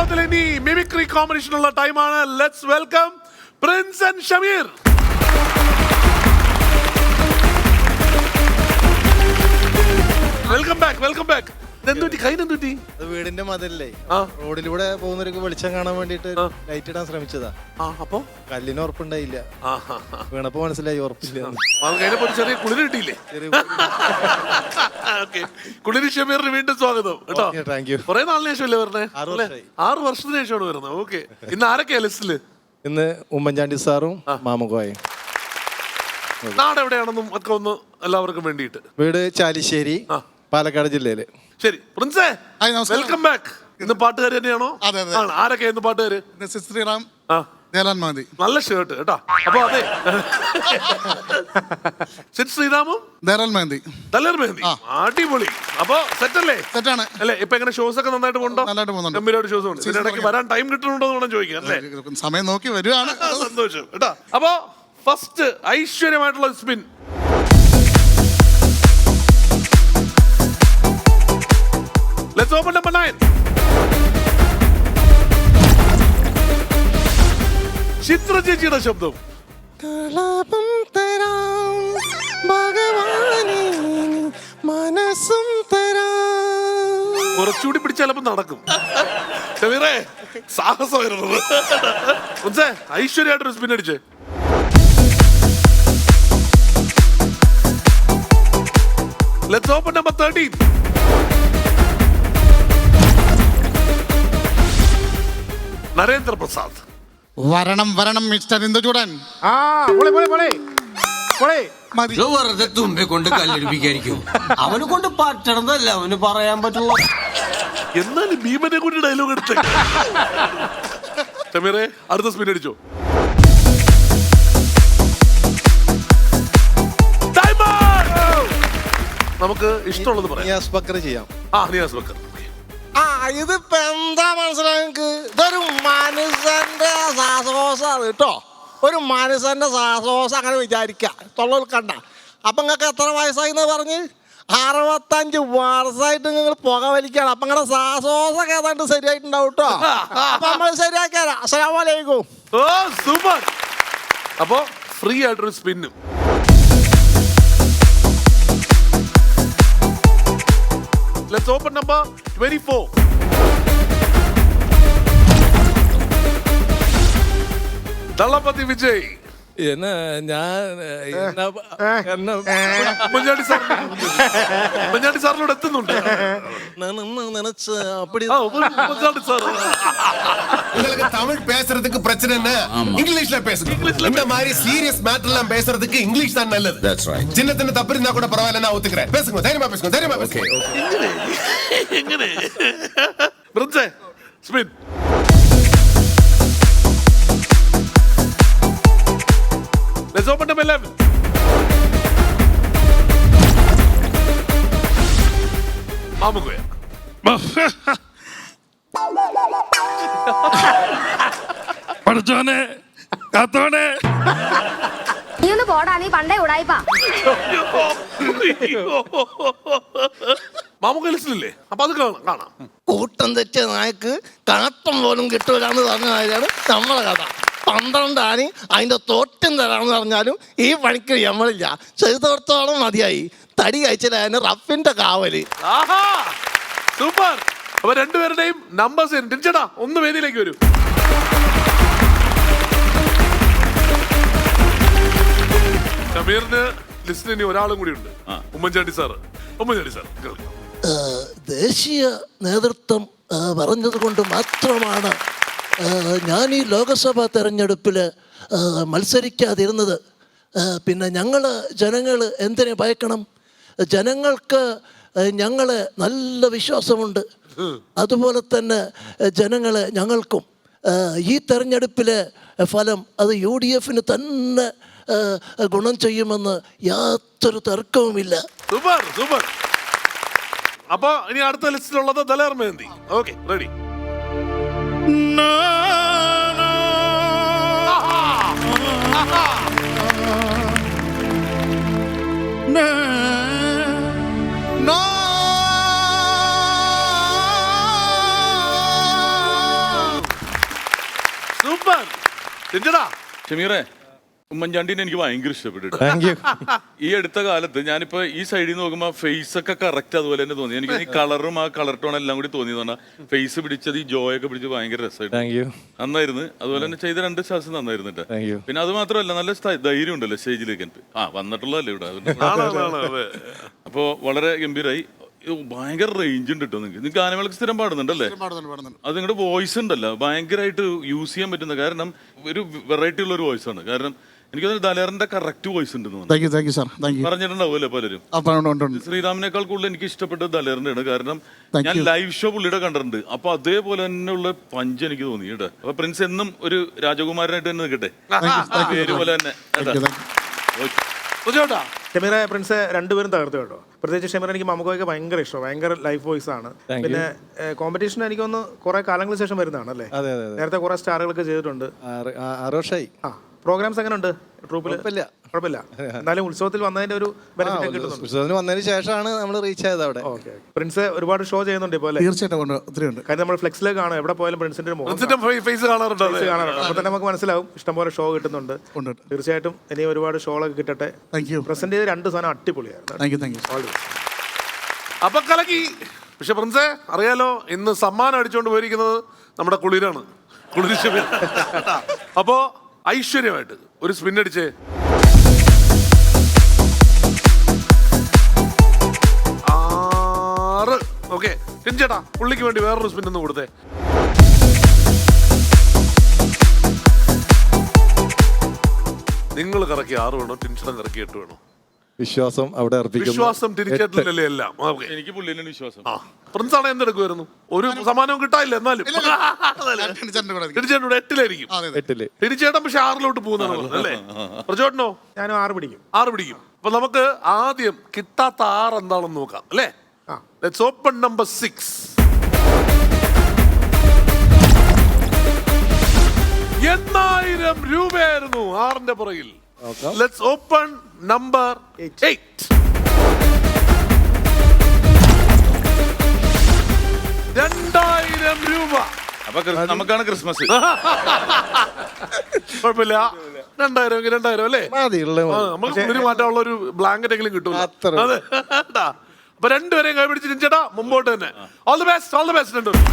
കലോത്സവത്തിൽ ഇനി മിമിക്രി കോമ്പറ്റീഷനുള്ള ടൈമാണ്. Let's welcome Prince and Shameer welcome back welcome back എന്തുറ്റി കൈനെന്തുറ്റി അത് വീടിന്റെ മതല്ലേ ആ. റോഡിലൂടെ പോകുന്നവർക്ക് വെളിച്ചം കാണാൻ വേണ്ടിട്ട് ആ. ലൈറ്റ് ഇടാൻ ശ്രമിച്ചതാ. ആ അപ്പോ? കല്ലിന് ഉറപ്പുണ്ടായില്ല. ആ ഹാ ഹാ. വീണപ്പോ മനസ്സിലായി ഉറപ്പില്ല. ഒരു ചെറിയ കുളിര് കിട്ടിയില്ലേ? ഓക്കെ. കുളിരി ഷമീറിന് വീണ്ടും സ്വാഗതം. കേട്ടോ? Okay, thank you. കുറെ നാളിന് ശേഷമല്ലേ വരണേ? ആറ് അല്ലേ? വർഷമായി. ആറ് വർഷത്തിന് ശേഷമാണ് വരുന്നത്. ഓക്കെ. ഇന്ന് ആരൊക്കെയാ ലിസ്റ്റിൽ? ഇന്ന് ഉമ്മൻചാണ്ടി സാറും മാമുഖായും. നാടെവിടെയാണെന്നും ഒക്കെ ഒന്ന് എല്ലാവർക്കും വേണ്ടിയിട്ട്. വീട് ചാലിശ്ശേരി പാലക്കാട് ജില്ലയിൽ. ശരി പ്രിൻസേ ഹായ്. വെൽക്കം ബാക്ക് ഇന്ന് പാട്ടുകാർ തന്നെയാണോ? അതെ, അതെ. ആണ്. ആരൊക്കെ ഇന്ന് പാട്ടുകാര്? ശ്രീറാം ആ. ജയലാൽ മതി നല്ല ഷർട്ട് കേട്ടോ. അപ്പൊ അതെ. സിറ്റ് ശ്രീരാമും? മെഹന്തി അടിപൊളി. അപ്പൊ സെറ്റ് അല്ലേ സെറ്റാണ്. അല്ലേ ഇപ്പൊ എങ്ങനെ ഷോസ് ഒക്കെ നന്നായിട്ട് പോകണ്ടോ നന്നായിട്ട് പോകുന്നുണ്ട്. ഗംഭീരമായിട്ട് ഷോസ് ഉണ്ട്. ഇതിന്റെ ഇടയ്ക്ക് വരാൻ ടൈം കിട്ടുന്നുണ്ടോ എന്ന് വേണം ചോദിക്കാം അല്ലേ? സമയം നോക്കി വരുവാണ്. ആ, സന്തോഷം കേട്ടോ. അപ്പൊ first ഐശ്വര്യമായിട്ടുള്ള spin let's open number nine. Chithra ചേച്ചിയുടെ ശബ്ദം. കളപം തരാം ഭഗവാനെ മനസ്സും തരാം. കുറച്ചുകൂടി പിടിച്ചാൽ ചിലപ്പോ നടക്കും. ഷമീറേ സാഹസമായിരുന്നു മുൻസേ ഐശ്വര്യമായിട്ടൊരു spin അടിച്ചേ. Let's open number thirteen Narendra Prasad വരണം വരണം മിസ്റ്റർ ഇന്ദുചൂടൻ. ആ പൊളി പൊളി പൊളി. പൊളി. മതി. ഇത് വെറുതെ തുമ്പെ കൊണ്ട് കല്ലെടുപ്പിക്കായിരിക്കും. അവന് കൊണ്ട് പറ്റണതല്ല അവന് പറയാൻ പറ്റുള്ളൂ. എന്നാലും ഭീമനെ കൂടി ഡയലോഗ് എടുത്തേ. ഷമീറെ അടുത്ത സ്പിൻ അടിച്ചോ. Diamond! നമുക്ക് ഇഷ്ടമുള്ളത് പറയാം. നിയാസ് ബക്കർ ചെയ്യാം. ആ നിയാസ് ബക്കർ. ആ ഇതിപ്പോ എന്താ മനസ്സിലായി നിങ്ങക്ക്? ഇതൊരു മനുഷ്യന്റെ ശ്വാസകോശമാണ് കേട്ടോ. ഒരു മനുഷ്യന്റെ ശ്വാസകോശം അങ്ങനെ വിചാരിക്ക. തൊള്ളൽ കണ്ട. അപ്പൊ നിങ്ങൾക്ക് എത്ര വയസ്സായി എന്ന് പറഞ്ഞ്? അറുപത്തഞ്ച് വർഷമായിട്ട് നിങ്ങൾ പുക വലിക്കുകയാണ് അപ്പൊ നിങ്ങളുടെ ശ്വാസകോശം ഏതാണ്ട് ശരിയായിട്ടുണ്ടാവും കേട്ടോ. അപ്പൊ നമ്മൾ ശരിയാക്കിയാലോ. അസ്സലാമലൈക്കും ഓ സൂപ്പർ. അപ്പോ ഫ്രീ ആയിട്ടൊരു സ്പിന്നും. Let's open number twenty four തള്ളപ്പത്തി Vijay என்ன ഞാൻ என்ன என்ன ഉമ്മൻചാണ്ടി സാർ ഉമ്മൻചാണ്ടി സാറിനോട് എത്തുന്നുണ്ട് നനച്ച് അപ്പടി ആ ഉമ്മ- ഉമ്മൻചാണ്ടി സാർ உங்களுக்கு தமிழ் பேசுறதுக்கு பிரச்சனை என்ன இங்கிலீஷ்ல பேசுங்க இந்த மாதிரி சீரியஸ் மேட்டர் எல்லாம் பேசுறதுக்கு இங்கிலீஷ் தான் நல்லது That's right. சின்ன சின்ன தப்பு இருந்தா கூட பரவாயில்ல நான் ஒத்துக்கிறேன் பேசுங்க தைரியமா பேசுங்க தைரியமா பேசுங்க എങ്ങനെ ബ്രിൻസേ spin let's open number 11 Mamukkoya പഠിച്ചോനെ കാത്തോനെ. നീ ഒന്ന് പോടാ നീ പണ്ടേ ഉടായിപ്പാ. ലിസ്റ്റിലില്ലേ? അപ്പൊ അത് കാണാം കാണാം. കൂട്ടം തെറ്റിയ നായക്ക് കണത്തം പോലും കിട്ടൂലെന്ന് പറഞ്ഞ കാര്യമാണ് നമ്മളെ കഥ. പന്ത്രണ്ട് ആന അതിന്റെ തോറ്റം തരാമെന്ന് പറഞ്ഞാലും ഈ പണിക്ക് നമ്മളില്ല ചെയ്തോടത്തോളം മതിയായി. തടി കഴിച്ചില്ല റഫിന്റെ കാവൽ. ആഹാ! സൂപ്പർ. അപ്പൊ രണ്ടുപേരുടെയും നമ്പേഴ്സ് ഒന്ന് വേദിയിലേക്ക് വരും. ഷമീറിന് ലിസ്റ്റിൽ ഇനി ഒരാളും കൂടി ഉണ്ട്. ഉമ്മൻചാണ്ടി സാറ്. ഉമ്മൻചാണ്ടി സാർ ദേശീയ നേതൃത്വം പറഞ്ഞത് കൊണ്ട് മാത്രമാണ് ഞാൻ ഈ ലോകസഭാ തെരഞ്ഞെടുപ്പിൽ മത്സരിക്കാതിരുന്നത് പിന്നെ ഞങ്ങൾ ജനങ്ങൾ എന്തിനെ ഭയക്കണം? ജനങ്ങൾക്ക് ഞങ്ങൾ നല്ല വിശ്വാസമുണ്ട്. അതുപോലെ തന്നെ ജനങ്ങൾ ഞങ്ങൾക്കും ഈ തെരഞ്ഞെടുപ്പിലെ ഫലം അത് യു ഡി എഫിന് തന്നെ ഗുണം ചെയ്യുമെന്ന് യാതൊരു തർക്കവുമില്ല. Super super. അപ്പോൾ ഇനി അടുത്ത ലിസ്റ്റിലുള്ളത് Daler Mehndi. Okay ready. Super ചെഞ്ചടാ ചെമീറേ ഉമ്മൻചാണ്ടിനെ എനിക്ക് ഭയങ്കര ഇഷ്ടപ്പെട്ടു താങ്ക് യു ഈ അടുത്ത കാലത്ത് ഞാനിപ്പോ ഈ സൈഡിൽ നിന്ന് നോക്കുമ്പോൾ ഫേസ് ഒക്കെ കറക്റ്റ് അതുപോലെ തന്നെ തോന്നി. എനിക്ക് ഈ കളറും ആ കളർ ടോൺ എല്ലാം കൂടി തോന്നി തോന്നാ ഫേസ് പിടിച്ചത് ഈ ജോയ് ഒക്കെ പിടിച്ച് ഭയങ്കര രസമായിട്ട് താങ്ക് യു നന്നായിരുന്നു. അതുപോലെ തന്നെ ചെയ്ത രണ്ട് ശ്വാസം നന്നായിരുന്നു കേട്ടോ Thank you. പിന്നെ അത് മാത്രമല്ല നല്ല സ്ഥ- ധൈര്യം ഉണ്ടല്ലോ സ്റ്റേജിലേക്ക് എനിക്ക് ആ വന്നിട്ടുള്ളതല്ലേ ഇവിടെ. അതുകൊണ്ട്. അപ്പോ വളരെ ഗംഭീരായി. ഇത് ഭയങ്കര റേഞ്ച് ഉണ്ട് കേട്ടോ നിങ്ങൾക്ക് നിങ്ങൾക്ക് ഗാനമേളക്ക് സ്ഥിരം പാടുന്നുണ്ടല്ലേ? പാടുന്നുണ്ട് പാടുന്നുണ്ട്. അത് നിങ്ങളുടെ വോയിസ് ഉണ്ടല്ലോ. ഭയങ്കരമായിട്ട് യൂസ് ചെയ്യാൻ പറ്റുന്ന. കാരണം ഒരു വെറൈറ്റി ഉള്ള ഒരു വോയിസ് ആണ്. കാരണം എനിക്ക് തോന്നുന്നു ദലേറിന്റെ കറക്റ്റ് വോയിസ് ഉണ്ടെന്ന് തോന്നുന്നു. Thank you thank you sir thank you പറഞ്ഞിട്ടുണ്ടാവുമല്ലേ പലരും? അപ്പം ഉണ്ട് ഉണ്ട് ഉണ്ട് കൂടുതൽ എനിക്ക് ഇഷ്ടപ്പെട്ടത് ദലേറിന്റെ കാരണം ഞാൻ ലൈവ് ഷോ പുള്ളിയുടെ കണ്ടിട്ടുണ്ട്. അപ്പൊ അതേപോലെ തന്നെയുള്ള ഉള്ള പഞ്ച് എനിക്ക് തോന്നി കേട്ടോ. അപ്പൊ പ്രിൻസ് എന്നും ഒരു രാജകുമാരനായിട്ട് തന്നെ നിൽക്കട്ടെ? പേരുപോലെ പേര് പോലെ തന്നെ. ഷമീറ പ്രിൻസ് രണ്ടുപേരും തകർത്തു കേട്ടോ. പ്രത്യേകിച്ച് ഷമീറ എനിക്ക് മമ്മക്കോയ്ക്ക് ഭയങ്കര ഇഷ്ടം. ഭയങ്കര ലൈഫ് വോയിസ് ആണ്. പിന്നെ കോമ്പറ്റീഷൻ എനിക്കൊന്ന് കുറെ കാലങ്ങൾക്ക് ശേഷം വരുന്നതാണ് അല്ലേ അതെ അതെ അതെ. നേരത്തെ കുറെ സ്റ്റാറുകളൊക്കെ ചെയ്തിട്ടുണ്ട്. ആറ് ആറ് വർഷമായി ആ. പ്രോഗ്രാംസ് എങ്ങനെ ഉണ്ട് ട്രൂപ്പിൽ കുഴപ്പമില്ല. കുഴപ്പമില്ല. എന്നാലും ഉത്സവത്തിൽ വന്നതിന്റെ ഒരു ബെനിഫിറ്റ് കിട്ടുന്നുണ്ട്. ഉത്സവത്തിന് വന്നതിന് ശേഷമാണ് നമ്മൾ റീച്ച് ആയത് അവിടെ. ഓക്കെ പ്രിൻസ് ഒരുപാട് ഷോ ചെയ്യുന്നുണ്ട് ഇപ്പോൾ അല്ലേ? തീർച്ചയായിട്ടും ഉണ്ട് ഒത്തിരി ഉണ്ട്. കാര്യം നമ്മൾ ഫ്ലെക്സിലേക്ക് കാണാം. എവിടെ പോയാലും പ്രിൻസിന്റെ ഒരു മുഖം ഫേസ് കാണാറുണ്ട് അതെ. കാണാറുണ്ട്. അപ്പൊ തന്നെ നമുക്ക് മനസ്സിലാവും. ഇഷ്ടംപോലെ ഷോ കിട്ടുന്നുണ്ട്. ഉണ്ട് തീർച്ചയായിട്ടും ഇനി ഒരുപാട് ഷോകളൊക്കെ കിട്ടട്ടെ. താങ്ക് യു പ്രസന്റ് ചെയ്ത രണ്ട് സാധനം അടിപൊളിയായിരുന്നു. Thank you thank you All the best. അപ്പൊ കലക്കി. പക്ഷെ പ്രിൻസേ അറിയാലോ ഇന്ന് സമ്മാനം അടിച്ചുകൊണ്ട് പോയിരിക്കുന്നത് നമ്മുടെ കുളിരാണ്. കുളിര് അപ്പോ ഐശ്വര്യമായിട്ട് ഒരു സ്പിൻ അടിച്ചേ ആറ്. ഓക്കെ ടിൻചേട്ടാ പുള്ളിക്ക് വേണ്ടി വേറൊരു സ്പിൻ ഒന്ന് കൊടുത്തേ. നിങ്ങൾ കറക്കി ആറ് വേണോ? ടെൻഷനും കറക്കി എട്ട് വേണോ? വിശ്വാസം അവിടെ അർപ്പിക്കുന്നു. വിശ്വാസം തിരിച്ചേട്ടില്ലല്ലേ എല്ലാം. ഓക്കേ. എനിക്ക് പുള്ളിയിലാണ് വിശ്വാസം. ആ. പ്രിൻസ് ആണ് എന്തെടുക്കുമായിരുന്നു ഒരു സമ്മാനവും കിട്ടാനില്ല എന്നാലും. കൂടെ. തിരിച്ചേട്ടൻ എട്ടിലായിരിക്കും. ആ, അതെ അതെ. എട്ടിൽ. തിരിച്ചേട്ടൻ പക്ഷെ ആറിലോട്ട് പോകുന്നതാണ് അല്ലേ? ഞാനും ആറ് പിടിക്കും. ആറ് പിടിക്കും. അപ്പൊ നമുക്ക് ആദ്യം കിട്ടാത്ത ആറ് എന്താണെന്ന് നോക്കാം അല്ലേ? ആ. ലെറ്റ്സ് ഓപ്പൺ നമ്പർ സിക്സ് എണ്ണായിരം രൂപയായിരുന്നു ആറിന്റെ പുറകിൽ. ലെറ്റ്സ് ഓപ്പൺ നമ്പർ രണ്ടായിരം രൂപ. അപ്പൊ ക്രിസ്- നമുക്കാണ് ക്രിസ്മസ്. കുഴപ്പമില്ല. രണ്ടായിരം എങ്കിൽ രണ്ടായിരം അല്ലേ? മതി ഉള്ള ആ, നമുക്ക് ഒരു മാറ്റമുള്ള ഒരു ബ്ലാങ്കറ്റ് എങ്കിലും കിട്ടും അത്ര. അതെ ട്ടാ. അപ്പൊ രണ്ടുപേരെയും കൈപിടിച്ച് ചേട്ടാ മുമ്പോട്ട് തന്നെ. All the best all the best രണ്ടുപേരും.